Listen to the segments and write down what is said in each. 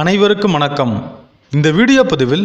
அனைவருக்கும் வணக்கம். இந்த வீடியோ பதிவில்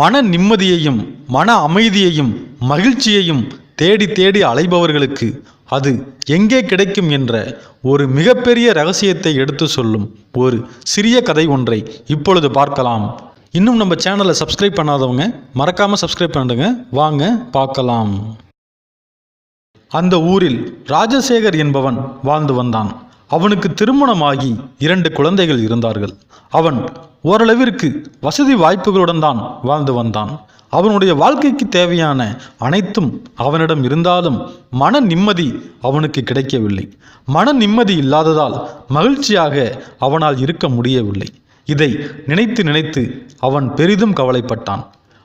மன நிம்மதியையும் மன அமைதியையும் மகிழ்ச்சியையும் தேடி தேடி அலைபவர்களுக்கு அது எங்கே கிடைக்கும் என்ற ஒரு மிகப்பெரிய ரகசியத்தை எடுத்து சொல்லும் ஒரு சிறிய கதை ஒன்றை இப்பொழுது பார்க்கலாம். இன்னும் நம்ம சேனலை சப்ஸ்கிரைப் பண்ணாதவங்க மறக்காமல் சப்ஸ்கிரைப் பண்ணுங்க. வாங்க பார்க்கலாம். அந்த ஊரில் ராஜசேகர் என்பவன் வாழ்ந்து வந்தான். அவனுக்கு திருமணமாகி இரண்டு குழந்தைகள் இருந்தார்கள். அவன் ஓரளவிற்கு வசதி வாய்ப்புகளுடன் தான் வாழ்ந்து வந்தான். அவனுடைய வாழ்க்கைக்கு தேவையான அனைத்தும் அவனிடம் இருந்தாலும் மன நிம்மதி அவனுக்கு கிடைக்கவில்லை. மன நிம்மதி இல்லாததால் மகிழ்ச்சியாக அவனால் இருக்க முடியவில்லை. இதை நினைத்து நினைத்து அவன் பெரிதும் கவலைப்பட்டான்.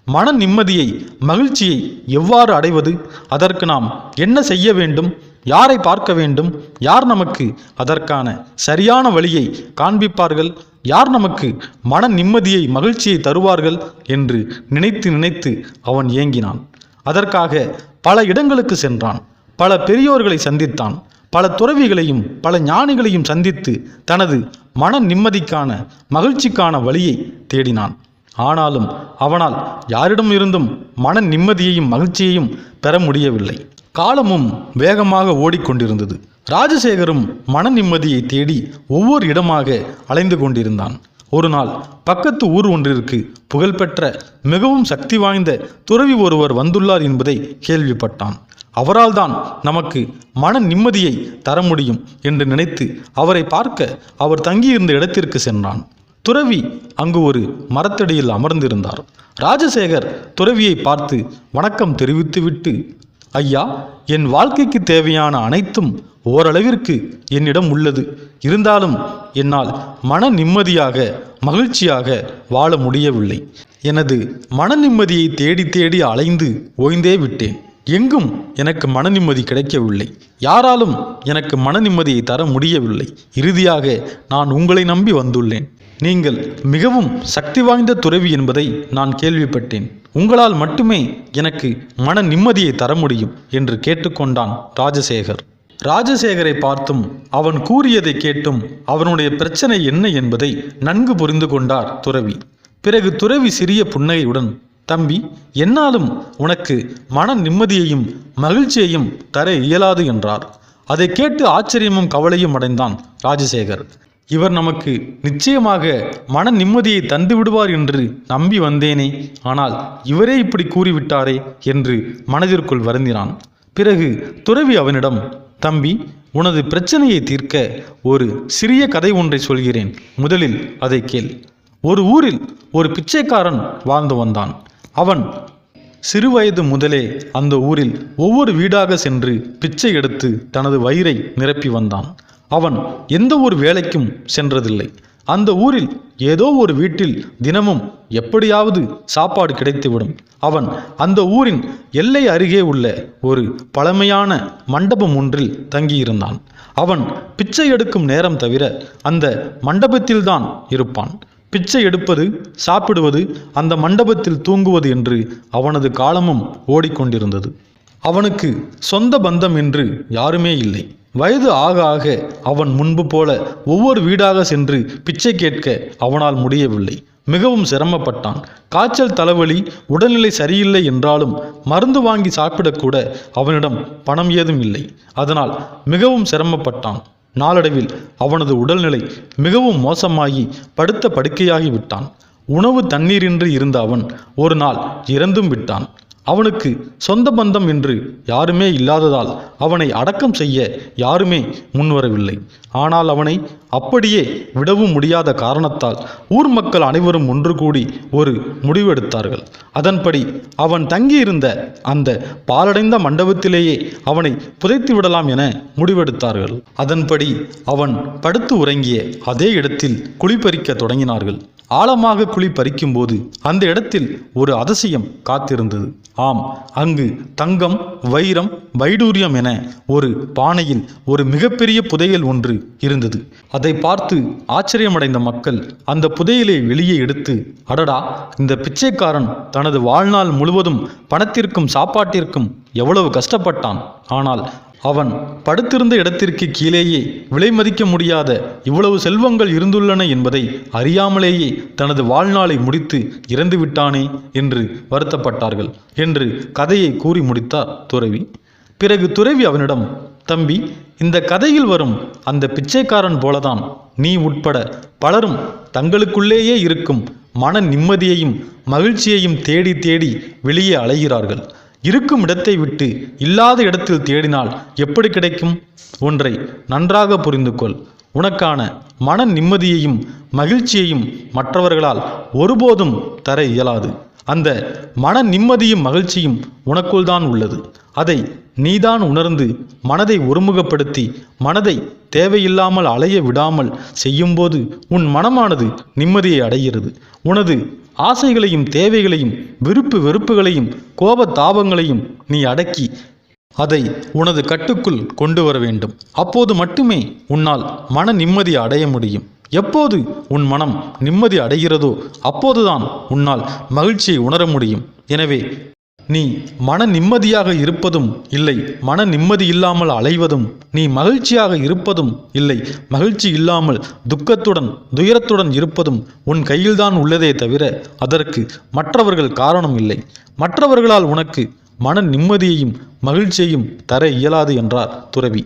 மன நிம்மதியை மகிழ்ச்சியை எவ்வாறு அடைவது? அதற்கு நாம் என்ன செய்ய வேண்டும்? யாரை பார்க்க வேண்டும்? யார் நமக்கு அதற்கான சரியான வழியை காண்பிப்பார்கள்? யார் நமக்கு மன நிம்மதியை மகிழ்ச்சியை தருவார்கள் என்று நினைத்து நினைத்து அவன் ஏங்கினான். அதற்காக பல இடங்களுக்கு சென்றான். பல பெரியோர்களை சந்தித்தான். பல துறவிகளையும் பல ஞானிகளையும் சந்தித்து தனது மன நிம்மதிக்கான மகிழ்ச்சிக்கான வழியை தேடினான். ஆனாலும் அவனால் யாரிடம் இருந்தும் மன நிம்மதியையும் மகிழ்ச்சியையும் பெற முடியவில்லை. காலமும் வேகமாக ஓடிக்கொண்டிருந்தது. ராஜசேகரும் மன நிம்மதியை தேடி ஒவ்வொரு இடமாக அலைந்து கொண்டிருந்தான். ஒரு நாள் பக்கத்து ஊர் ஒன்றிற்கு புகழ்பெற்ற மிகவும் சக்தி வாய்ந்த துறவி ஒருவர் வந்துள்ளார் என்பதை கேள்விப்பட்டான். அவரால் தான் நமக்கு மன நிம்மதியை தர முடியும் என்று நினைத்து அவரை பார்க்க அவர் தங்கியிருந்த இடத்திற்கு சென்றான். துறவி அங்கு ஒரு மரத்தடியில் அமர்ந்திருந்தார். ராஜசேகர் துறவியை பார்த்து வணக்கம் தெரிவித்துவிட்டு ஐயா என் வாழ்க்கைக்கு தேவையான அனைத்தும் ஓரளவிற்கு என்னிடம் உள்ளது. இருந்தாலும் என்னால் மன நிம்மதியாக மகிழ்ச்சியாக வாழ முடியவில்லை. எனது மன நிம்மதியை தேடி தேடி அலைந்து ஓய்ந்தே விட்டேன். எங்கும் எனக்கு மன நிம்மதி கிடைக்கவில்லை. யாராலும் எனக்கு மன நிம்மதியை தர முடியவில்லை. இறுதியாக நான் உங்களை நம்பி வந்துள்ளேன். நீங்கள் மிகவும் சக்தி வாய்ந்த துறவி என்பதை நான் கேள்விப்பட்டேன். உங்களால் மட்டுமே எனக்கு மன நிம்மதியை தர முடியும் என்று கேட்டுக்கொண்டான் ராஜசேகர். ராஜசேகரை பார்த்தும் அவன் கூறியதை கேட்டும் அவனுடைய பிரச்சனை என்ன என்பதை நன்கு புரிந்து கொண்டார் துறவி. பிறகு துறவி சிறிய புன்னகையுடன் தம்பி என்னாலும் உனக்கு மன நிம்மதியையும் மகிழ்ச்சியையும் தர இயலாது என்றார். அதை கேட்டு ஆச்சரியமும் கவலையும் அடைந்தான் ராஜசேகர். இவர் நமக்கு நிச்சயமாக மன நிம்மதியை தந்து விடுவார் என்று நம்பி வந்தேனே. ஆனால் இவரே இப்படி கூறிவிட்டாரே என்று மனதிற்குள் வருந்தினான். பிறகு துறவி அவனிடம் தம்பி உனது பிரச்சனையை தீர்க்க ஒரு சிறிய கதை ஒன்றை சொல்கிறேன். முதலில் அதை கேள். ஒரு ஊரில் ஒரு பிச்சைக்காரன் வாழ்ந்து வந்தான். அவன் சிறுவயது முதலே அந்த ஊரில் ஒவ்வொரு வீடாக சென்று பிச்சை எடுத்து தனது வயிறை நிரப்பி வந்தான். அவன் எந்த ஒரு வேலைக்கும் சென்றதில்லை. அந்த ஊரில் ஏதோ ஒரு வீட்டில் தினமும் எப்படியாவது சாப்பாடு கிடைத்துவிடும். அவன் அந்த ஊரின் எல்லை அருகே உள்ள ஒரு பழமையான மண்டபம் ஒன்றில் தங்கியிருந்தான். அவன் பிச்சை எடுக்கும் நேரம் தவிர அந்த மண்டபத்தில்தான் இருப்பான். பிச்சை எடுப்பது சாப்பிடுவது அந்த மண்டபத்தில் தூங்குவது என்று அவனது காலமும் ஓடிக்கொண்டிருந்தது. அவனுக்கு சொந்த பந்தம் என்று யாருமே இல்லை. வயது ஆக ஆக அவன் முன்பு போல ஒவ்வொரு வீடாக சென்று பிச்சை கேட்க அவனால் முடியவில்லை. மிகவும் சிரமப்பட்டான். காய்ச்சல் தலைவலி உடல்நிலை சரியில்லை என்றாலும் மருந்து வாங்கி சாப்பிடக்கூட அவனிடம் பணம் ஏதும் இல்லை. அதனால் மிகவும் சிரமப்பட்டான். நாளடைவில் அவனது உடல்நிலை மிகவும் மோசமாகி படுத்த படுக்கையாகி விட்டான். உணவு தண்ணீரின்றி இருந்த அவன் ஒரு நாள் இறந்தும் விட்டான். அவனுக்கு சொந்த பந்தம் என்று யாருமே இல்லாததால் அவனை அடக்கம் செய்ய யாருமே முன்வரவில்லை. ஆனால் அவனை அப்படியே விடவும் முடியாத காரணத்தால் ஊர் மக்கள் அனைவரும் ஒன்று கூடி ஒரு முடிவெடுத்தார்கள். அதன்படி அவன் தங்கியிருந்த அந்த பாலடைந்த மண்டபத்திலேயே அவனை புதைத்து விடலாம் என முடிவெடுத்தார்கள். அதன்படி அவன் படுத்து உறங்கிய அதே இடத்தில் குளிப்பறிக்க தொடங்கினார்கள். ஆழமாக குழி பறிக்கும்போது அந்த இடத்தில் ஒரு அதிசயம் காத்திருந்தது. ஆம் அங்கு தங்கம் வைரம் வைடூரியம் என ஒரு பானையில் ஒரு மிகப்பெரிய புதையல் ஒன்று இருந்தது. அதை பார்த்து ஆச்சரியமடைந்த மக்கள் அந்த புதையலை வெளியே எடுத்து அடடா இந்த பிச்சைக்காரன் தனது வாழ்நாள் முழுவதும் பணத்திற்கும் சாப்பாட்டிற்கும் எவ்வளவு கஷ்டப்பட்டான். ஆனால் அவன் படுத்திருந்த இடத்திற்கு கீழேயே விலை மதிக்க முடியாத இவ்வளவு செல்வங்கள் இருந்துள்ளன என்பதை அறியாமலேயே தனது வாழ்நாளை முடித்து இறந்து விட்டானே என்று வருத்தப்பட்டார்கள் என்று கதையை கூறி முடித்தார் துறவி. பிறகு துறவி அவனிடம் தம்பி இந்த கதையில் வரும் அந்த பிச்சைக்காரன் போலதான் நீ உட்பட பலரும் தங்களுக்குள்ளேயே இருக்கும் மன நிம்மதியையும் மகிழ்ச்சியையும் தேடி தேடி வெளியே அலைகிறார்கள். இருக்கும் இடத்தை விட்டு இல்லாத இடத்தில் தேடினால் எப்படி கிடைக்கும்? ஒன்றை நன்றாக புரிந்து கொள். உனக்கான மன நிம்மதியையும் மகிழ்ச்சியையும் மற்றவர்களால் ஒருபோதும் தர இயலாது. அந்த மன நிம்மதியும் மகிழ்ச்சியும் உனக்குள் தான் உள்ளது. அதை நீதான் உணர்ந்து மனதை ஒருமுகப்படுத்தி மனதை தேவையில்லாமல் அலைய விடாமல் செய்யும்போது உன் மனமானது நிம்மதியை அடைகிறது. உனது ஆசைகளையும் தேவைகளையும் விருப்பு வெறுப்புகளையும் கோப தாபங்களையும் நீ அடக்கி அதை உனது கட்டுக்குள் கொண்டு வர வேண்டும். அப்போது மட்டுமே உன்னால் மன நிம்மதி அடைய முடியும். எப்போது உன் மனம் நிம்மதி அடைகிறதோ அப்போதுதான் உன்னால் மகிழ்ச்சியை உணர முடியும். எனவே நீ மன நிம்மதியாக இருப்பதும் இல்லை மன நிம்மதி இல்லாமல் அலைவதும் நீ மகிழ்ச்சியாக இருப்பதும் இல்லை மகிழ்ச்சி இல்லாமல் துக்கத்துடன் துயரத்துடன் இருப்பதும் உன் கையில்தான் உள்ளதே தவிர அதற்கு மற்றவர்கள் காரணம் இல்லை. மற்றவர்களால் உனக்கு மன நிம்மதியையும் மகிழ்ச்சியையும் தர இயலாது என்றார் துறவி.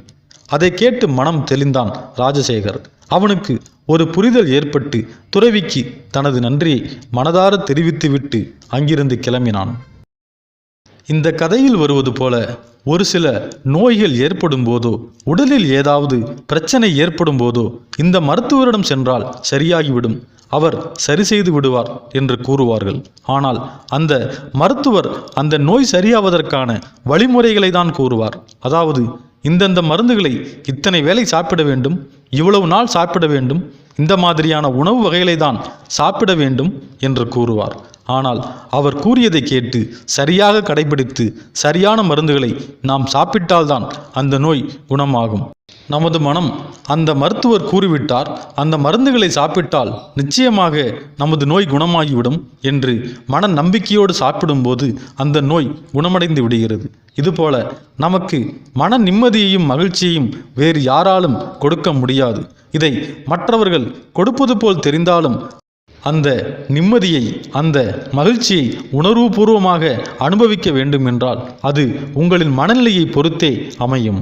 அதை கேட்டு மனம் தெளிந்தான் ராஜசேகர். அவனுக்கு ஒரு புரிதல் ஏற்பட்டு துறவிக்கு தனது நன்றியை மனதார தெரிவித்துவிட்டு அங்கிருந்து கிளம்பினான். இந்த கதையில் வருவது போல ஒரு சில நோய்கள் ஏற்படும் போதோ உடலில் ஏதாவது பிரச்சனை ஏற்படும் போதோ இந்த மருத்துவரிடம் சென்றால் சரியாகிவிடும். அவர் சரி செய்து விடுவார் என்று கூறுவார்கள். ஆனால் அந்த மருத்துவர் அந்த நோய் சரியாவதற்கான வழிமுறைகளை தான் கூறுவார். அதாவது இந்தந்த மருந்துகளை இத்தனை வேளை சாப்பிட வேண்டும்? இவ்வளவு நாள் சாப்பிட வேண்டும். இந்த மாதிரியான உணவு வகைகளை தான் சாப்பிட வேண்டும் என்று கூறுவார். ஆனால் அவர் கூறியதை கேட்டு சரியாக கடைபிடித்து சரியான மருந்துகளை நாம் சாப்பிட்டால்தான் அந்த நோய் குணமாகும். நமது மனம் அந்த மருத்துவர் கூறிவிட்டார் அந்த மருந்துகளை சாப்பிட்டால் நிச்சயமாக நமது நோய் குணமாகிவிடும் என்று மன நம்பிக்கையோடு சாப்பிடும்போது அந்த நோய் குணமடைந்து விடுகிறது. இதுபோல நமக்கு மன நிம்மதியையும் மகிழ்ச்சியையும் வேறு யாராலும் கொடுக்க முடியாது. இதை மற்றவர்கள் கொடுப்பது போல் தெரிந்தாலும் அந்த நிம்மதியை அந்த மகிழ்ச்சியை உணர்வுபூர்வமாக அனுபவிக்க வேண்டும் என்றால் அது உங்களின் மனநிலையை பொறுத்தே அமையும்.